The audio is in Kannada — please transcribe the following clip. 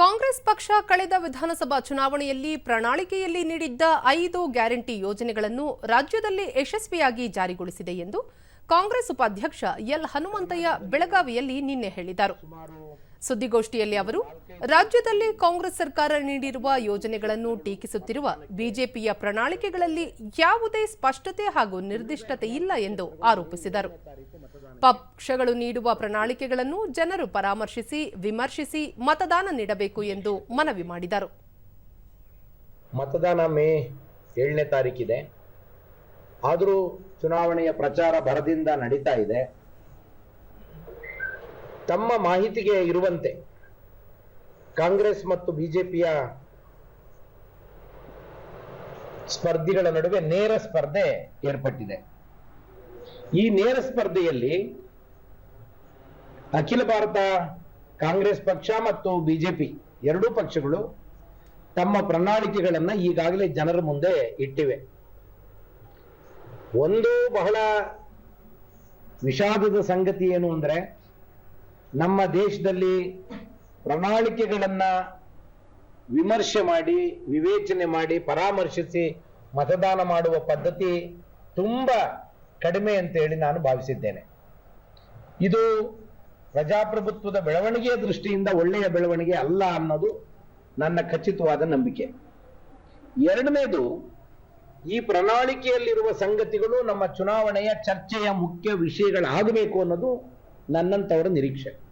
ಕಾಂಗ್ರೆಸ್ ಪಕ್ಷ ಕಳೆದ ವಿಧಾನಸಭಾ ಚುನಾವಣೆಯಲ್ಲಿ ಪ್ರಣಾಳಿಕೆಯಲ್ಲಿ ನೀಡಿದ್ದ ಐದು ಗ್ಯಾರಂಟಿ ಯೋಜನೆಗಳನ್ನು ರಾಜ್ಯದಲ್ಲಿ ಯಶಸ್ವಿಯಾಗಿ ಜಾರಿಗೊಳಿಸಿದೆ ಎಂದು ಕಾಂಗ್ರೆಸ್ ಉಪಾಧ್ಯಕ್ಷ ಎಲ್ ಹನುಮಂತಯ್ಯ ಬೆಳಗಾವಿಯಲ್ಲಿ ನಿನ್ನೆ ಹೇಳಿದರು. ಸುದ್ದಿಗೋಷ್ಠಿಯಲ್ಲಿ ಅವರು ರಾಜ್ಯದಲ್ಲಿ ಕಾಂಗ್ರೆಸ್ ಸರ್ಕಾರ ನೀಡಿರುವ ಯೋಜನೆಗಳನ್ನು ಟೀಕಿಸುತ್ತಿರುವ ಬಿಜೆಪಿಯ ಪ್ರಣಾಳಿಕೆಗಳಲ್ಲಿ ಯಾವುದೇ ಸ್ಪಷ್ಟತೆ ಹಾಗೂ ನಿರ್ದಿಷ್ಟತೆ ಇಲ್ಲ ಎಂದು ಆರೋಪಿಸಿದರು. ಪಕ್ಷಗಳು ನೀಡುವ ಪ್ರಣಾಳಿಕೆಗಳನ್ನು ಜನರು ಪರಾಮರ್ಶಿಸಿ, ವಿಮರ್ಶಿಸಿ ಮತದಾನ ನೀಡಬೇಕು ಎಂದು ಮನವಿ ಮಾಡಿದರು. ಮತದಾನ ಮೇ ಏಳನೇ ತಾರೀಕಿದೆ ಆದರೂ ಚುನಾವಣೆಯ ಪ್ರಚಾರ ಭರದಿಂದ ನಡೀತಾ ಇದೆ. ತಮ್ಮ ಮಾಹಿತಿಗೆ ಇರುವಂತೆ ಕಾಂಗ್ರೆಸ್ ಮತ್ತು ಬಿಜೆಪಿಯ ಸ್ಪರ್ಧಿಗಳ ನಡುವೆ ನೇರ ಸ್ಪರ್ಧೆ ಏರ್ಪಟ್ಟಿದೆ. ಈ ನೇರ ಸ್ಪರ್ಧೆಯಲ್ಲಿ ಅಖಿಲ ಭಾರತ, ಕಾಂಗ್ರೆಸ್ ಪಕ್ಷ ಮತ್ತು ಬಿಜೆಪಿ ಎರಡೂ ಪಕ್ಷಗಳು ತಮ್ಮ ಪ್ರಣಾಳಿಕೆಗಳನ್ನ ಈಗಾಗಲೇ ಜನರ ಮುಂದೆ ಇಟ್ಟಿವೆ. ಒಂದು ಬಹಳ ವಿಷಾದದ ಸಂಗತಿ ಏನು ಅಂದ್ರೆ ನಮ್ಮ ದೇಶದಲ್ಲಿ ಪ್ರಣಾಳಿಕೆಗಳನ್ನ ವಿಮರ್ಶೆ ಮಾಡಿ, ವಿವೇಚನೆ ಮಾಡಿ, ಪರಾಮರ್ಶಿಸಿ ಮತದಾನ ಮಾಡುವ ಪದ್ಧತಿ ತುಂಬ ಕಡಿಮೆ ಅಂತ ಹೇಳಿ ನಾನು ಭಾವಿಸಿದ್ದೇನೆ. ಇದು ಪ್ರಜಾಪ್ರಭುತ್ವದ ಬೆಳವಣಿಗೆಯ ದೃಷ್ಟಿಯಿಂದ ಒಳ್ಳೆಯ ಬೆಳವಣಿಗೆ ಅಲ್ಲ ಅನ್ನೋದು ನನ್ನ ಖಚಿತವಾದ ನಂಬಿಕೆ. ಎರಡನೇದು, ಈ ಪ್ರಣಾಳಿಕೆಯಲ್ಲಿರುವ ಸಂಗತಿಗಳು ನಮ್ಮ ಚುನಾವಣೆಯ ಚರ್ಚೆಯ ಮುಖ್ಯ ವಿಷಯಗಳಾಗಬೇಕು ಅನ್ನೋದು ನನ್ನಂತವರ ನಿರೀಕ್ಷೆ.